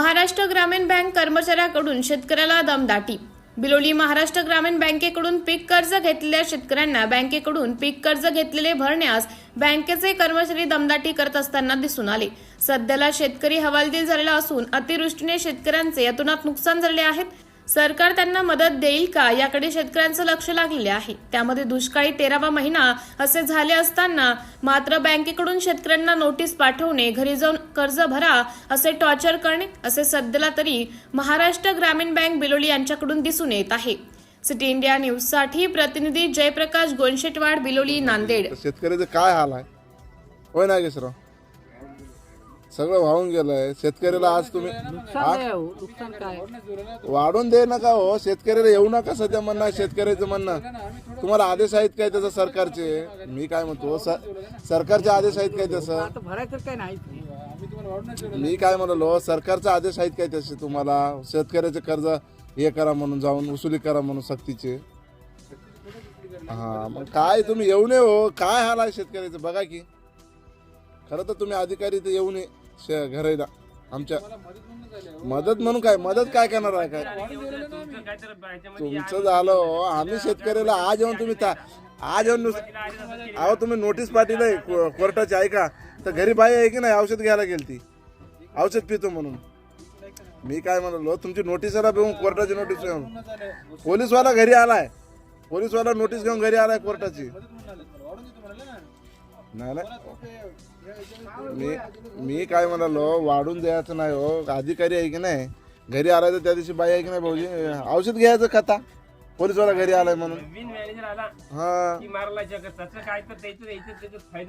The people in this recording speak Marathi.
महाराष्ट्र ग्रामीण बँक कर्मचाऱ्याकडून शेतकऱ्याला दमदाटी. बिलोली महाराष्ट्र ग्रामीण बँकेकडून पीक कर्ज घेतलेल्या शेतकऱ्यांना बँकेकडून पीक कर्ज घेतलेले भरण्यास बँकेचे कर्मचारी दमदाटी करत असताना दिसून आले. सध्याला शेतकरी हवालदिल झालेला असून अतिवृष्टीने शेतकऱ्यांचे अतोनात नुकसान झाले आहेत सरकार त्यांना मदत देईल का? याकडे शेतकऱ्यांचं लक्ष लागलेले आहे. त्यामध्ये दुष्काळी तेरावा महिना असे झाले असताना मात्र बँकेकडून शेतकऱ्यांना नोटीस पाठवणे घरी जाऊन कर्ज भरा असे टॉर्चर करणे असे सध्याला तरी महाराष्ट्र ग्रामीण बँक बिलोली यांच्याकडून दिसून येत आहे. सिटी इंडिया न्यूजसाठी प्रतिनिधी जयप्रकाश गोनशेटवाड बिलोली नांदेड. शेतकऱ्याचं काय हाल आहे? होय नागेशराव? सगळं वाहून गेलंय. शेतकऱ्याला आज तुम्ही नुकसान हो? नुकसान काय? वाढून दे नका हो. शेतकऱ्याला येऊ नका सध्या म्हणणं आहे शेतकऱ्याचं म्हणणं. तुम्हाला आदेश आहेत काय त्याचं सरकारचे? मी काय म्हणतो स- सरकारचे आदेश आहेत काय आता भरायचं काय नाही मी काय म्हणलो सरकारचे आदेश आहेत काय तसे तुम्हाला? शेतकऱ्याचे कर्ज हे करा म्हणून जाऊन वसुली करा म्हणून सक्तीचे. हा मग काय तुम्ही येऊ नये हो. काय हाल आहे शेतकऱ्याचं? बघा की. खरं तर तुम्ही अधिकारी तर येऊ नये. शे- ना. आमच्या मदत म्हणून काय? मदत काय करणार आहे काय? तुमचं झालं हो. आम्ही शेतकऱ्याला आज येऊन तुम्ही ता- आज येऊन नुस- अहो तुम्ही नोटीस पाठवलंय को- कोर्टाची ऐका. तर घरी बाई आहे की नाही? औषध घ्यायला गेली ती औषध पितो म्हणून. मी काय म्हणालो तुमची नोटीसला घेऊन कोर्टाची नोटीस घेऊन. पोलीसवाला घरी आलाय. पोलीसवाला नोटीस घेऊन घरी आलाय कोर्टाची. नाही नाही. मी मी काय म्हणालो वाढून द्यायचं नाही हो. अधिकारी आहे की नाही? घरी आलाय तर त्या दिवशी बाई आहे की नाही भाऊजी? औषध घ्यायचं कथा पोलीसवाला घरी आलाय म्हणून. नवीन मॅनेजर आला हा. की मारला जगत. त्याचं काय तर त्याचं फायदा